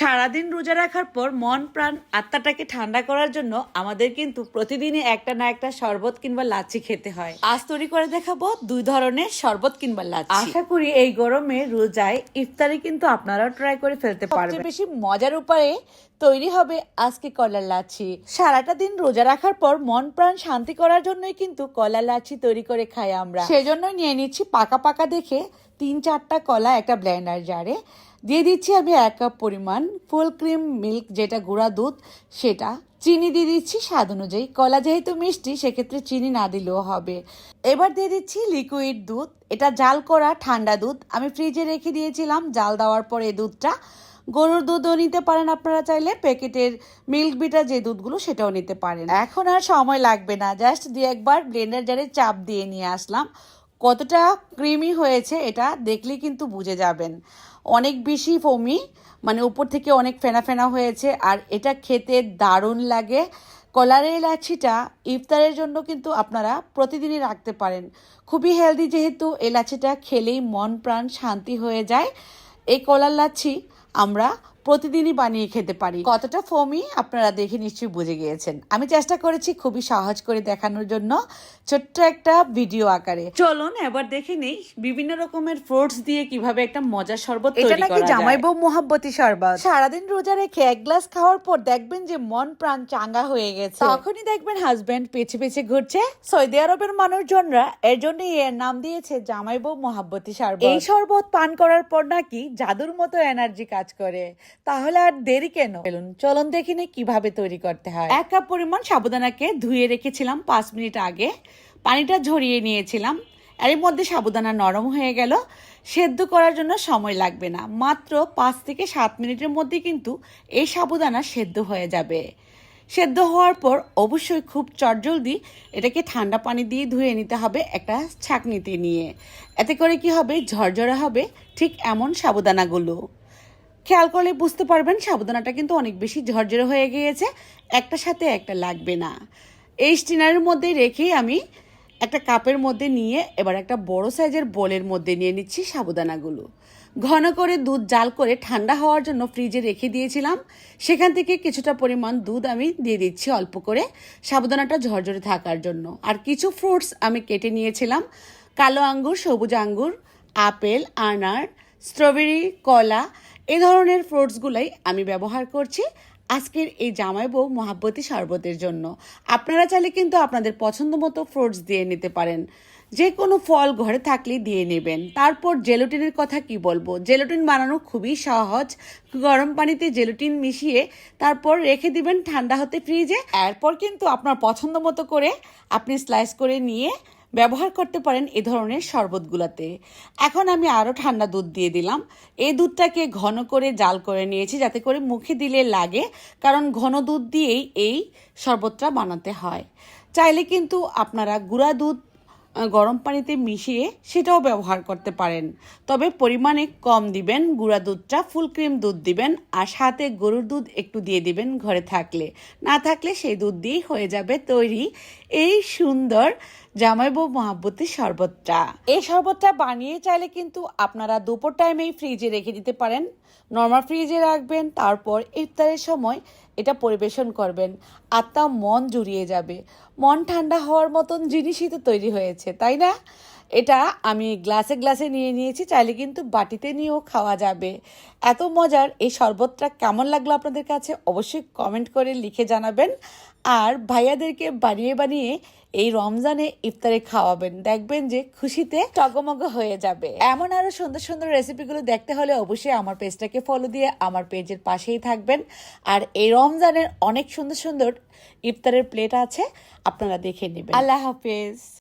সারাদিন রোজা রাখার পর মন প্রাণ আত্মাটাকে ঠান্ডা করার জন্য আমাদের কিন্তু প্রতিদিনই একটা না একটা শরবত কিংবা লাচ্ছি খেতে হয়। আজ তৈরি করে দেখাবো দুই ধরনের শরবত কিংবা লাচ্ছি। আশা করি এই গরমে রোজায় ইফতারি কিন্তু আপনারাও ট্রাই করে ফেলতে পারবেন। বেশি মজার উপায়ে তৈরি হবে আজকে কলার লাচ্ছি। সারাটা দিন রোজা রাখার পর মন প্রাণ শান্তি করার জন্যই কিন্তু কলা লাচ্ছি তৈরি করে খাই আমরা। সেজন্যই নিয়ে নিচ্ছি পাকা পাকা দেখে তিন চারটা কলা একটা ব্লেন্ডার জারে দিয়ে দিচ্ছি আমি এক কাপ পরিমাণ ফুল ক্রিম মিল্ক, যেটা গুঁড়া দুধ, সেটা। চিনি দিয়ে দিচ্ছি স্বাদ অনুযায়ী। কলা যেহেতু মিষ্টি, সেক্ষেত্রে চিনি না দিলেও হবে। এবার দিয়ে দিচ্ছি লিকুইড দুধ। এটা জাল করা ঠান্ডা দুধ। আমি ফ্রিজে রেখে দিয়েছিলাম, জাল দেওয়ার পর দুধটা। গরুর দুধও নিতে পারেন আপনারা চাইলে, প্যাকেটের মিল্ক বিটার যে দুধগুলো, সেটাও নিতে পারেন। এখন আর সময় লাগবে না। জাস্ট দু একবার ব্লেন্ডার জারে চাপ দিয়ে নিয়ে আসলাম। কতটা ক্রিমি হয়েছে এটা দেখলেই কিন্তু বুঝে যাবেন। অনেক বেশি ফমি মানে উপর থেকে অনেক ফেনা ফেনা হয়েছে আর এটা খেতে দারুণ লাগে। কলারের এলাচিটা ইফতারের জন্য কিন্তু আপনারা প্রতিদিনই রাখতে পারেন। খুবই হেলদি যেহেতু এলাচিটা খেলেই মন প্রাণ শান্তি হয়ে যায়। এই কলার লাচ্ছি আমরা প্রতিদিনই বানিয়ে খেতে পারি। কতটা ফমি আপনারা দেখে নিশ্চয়ই বুঝে গিয়েছেন। আমি চেষ্টা করেছি খুবই সহজ করে দেখানোর জন্য ছোট্ট একটা ভিডিও আকারে। চলুন এবার দেখে নেই বিভিন্ন রকমের ফ্রুটস দিয়ে কীভাবে একটা মজার শরবত এটা নাকি জামাই বউ মোহাব্বতী শরবত? সারাদিন রোজা রেখে এক গ্লাস খাওয়ার পর দেখবেন যে মন প্রাণ চাঙ্গা হয়ে গেছে। তখনই দেখবেন হাজবেন্ড পেছে পেছে ঘুরছে। সৌদি আরবের মানুষজনরা এর জন্য এর নাম দিয়েছে জামাই বউ মোহাব্বতী শরবত। এই শরবত পান করার পর নাকি জাদুর মতো এনার্জি কাজ করে। তাহলে আর দেরি কেন? চলুন চলুন দেখি নে কীভাবে তৈরি করতে হয়। এক কাপ পরিমাণ সাবুদানাকে ধুয়ে রেখেছিলাম পাঁচ মিনিট আগে। পানিটা ঝরিয়ে নিয়েছিলাম। এর মধ্যে সাবুদানা নরম হয়ে গেল। সেদ্ধ করার জন্য সময় লাগবে না। মাত্র পাঁচ থেকে সাত মিনিটের মধ্যে কিন্তু এই সাবুদানা সেদ্ধ হয়ে যাবে। সেদ্ধ হওয়ার পর অবশ্যই খুব চটজলদি এটাকে ঠান্ডা পানি দিয়ে ধুয়ে নিতে হবে একটা ছাঁকনিতে নিয়ে। এতে করে কি হবে? ঝরঝরে হবে। ঠিক এমন সাবুদানাগুলো। খেয়াল করলে বুঝতে পারবেন সাবুদানাটা কিন্তু অনেক বেশি ঝরঝরে হয়ে গিয়েছে। একটা সাথে একটা লাগবে না। এই স্টিনারের মধ্যে রেখেই আমি একটা কাপের মধ্যে নিয়ে এবার একটা বড় সাইজের বোলের মধ্যে নিয়ে নিচ্ছি সাবুদানাগুলো ঘন করে দুধ জাল করে ঠান্ডা হওয়ার জন্য ফ্রিজে রেখে দিয়েছিলাম। সেখান থেকে কিছুটা পরিমাণ দুধ আমি দিয়ে দিচ্ছি অল্প করে সাবুদানাটা ঝরঝরে থাকার জন্য। আর কিছু ফ্রুটস আমি কেটে নিয়েছিলাম। কালো আঙ্গুর, সবুজ আঙ্গুর, আপেল, আনার, স্ট্রবেরি, কলা এ ধরনের ফ্রুটসগুলাই আমি ব্যবহার করছি আজকের এই জামাই বউ মহাব্বতী শরবতের জন্য। আপনারা চাইলে কিন্তু আপনাদের পছন্দ মতো ফ্রুটস দিয়ে নিতে পারেন। যে কোনো ফল ঘরে থাকলে দিয়ে নেবেন। তারপর জেলোটিনের কথা কি বলব? জেলোটিন বানানো খুবই সহজ। গরম পানিতে জেলোটিন মিশিয়ে তারপর রেখে দিবেন ঠান্ডা হতে ফ্রিজে এরপর কিন্তু আপনার পছন্দ মতো করে আপনি স্লাইস করে নিয়ে ব্যবহার করতে পারেন এ ধরনের শরবতগুলোতে। এখন আমি আরও ঠান্ডা দুধ দিয়ে দিলাম। এই দুধটাকে ঘন করে জাল করে নিয়েছি যাতে করে মুখে দিলে লাগে, কারণ ঘন দুধ দিয়েই এই শরবতটা বানাতে হয়। চাইলে কিন্তু আপনারা গুঁড়া দুধ গরম পানিতে মিশিয়ে সেটাও ব্যবহার করতে পারেন। তবে পরিমাণে কম দিবেন, গুঁড়া দুধটা, ফুল ক্রিম দুধ দিবেন, আর সাথে গরুর দুধ একটু দিয়ে দিবেন ঘরে থাকলে। না থাকলে সেই দুধ দিয়েই হয়ে যাবে তৈরি এই সুন্দর জামাইবু মহাব্বতী শরবতটা। এই শরবতটা বানিয়ে চাইলে কিন্তু আপনারা দুপুর টাইমেই ফ্রিজে রেখে দিতে পারেন। নর্মাল ফ্রিজে রাখবেন, তারপর ইফতারের সময় এটা পরিবেশন করবেন। আত্মা মন জুড়িয়ে যাবে। মন ঠান্ডা হওয়ার মতন জিনিসই তো তৈরি হয়েছে, তাই না? এটা আমি গ্লাসে গ্লাসে নিয়ে নিয়েছি, চাইলে কিন্তু বাটিতে নিয়েও খাওয়া যাবে। এত মজার এই শরবতটা কেমন লাগল আপনাদের কাছে অবশ্যই কমেন্ট করে লিখে জানাবেন। আর ভাইয়াদেরকে বানিয়ে বানিয়ে এই রমজানে ইফতারে খাওয়াবেন। দেখবেন যে খুশিতে টগমগ হয়ে যাবে। এমন আরও সুন্দর সুন্দর রেসিপিগুলো দেখতে হলে অবশ্যই আমার পেজটাকে ফলো দিয়ে আমার পেজের পাশেই থাকবেন। আর এই রমজানের অনেক সুন্দর সুন্দর ইফতারের প্লেট আছে, আপনারা দেখে নেবেন। আল্লাহ হাফেজ।